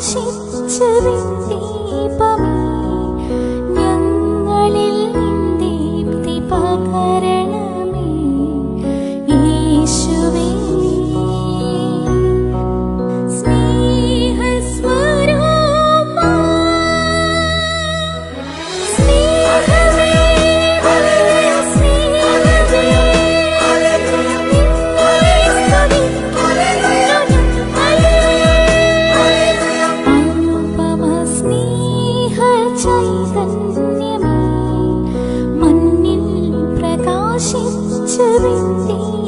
പ്രകാശിച്ച ദീപമേ. ഞങ്ങളിൽ ദീപ്തി പകര चैतन्यमे मन्निल् चै मन्यकाश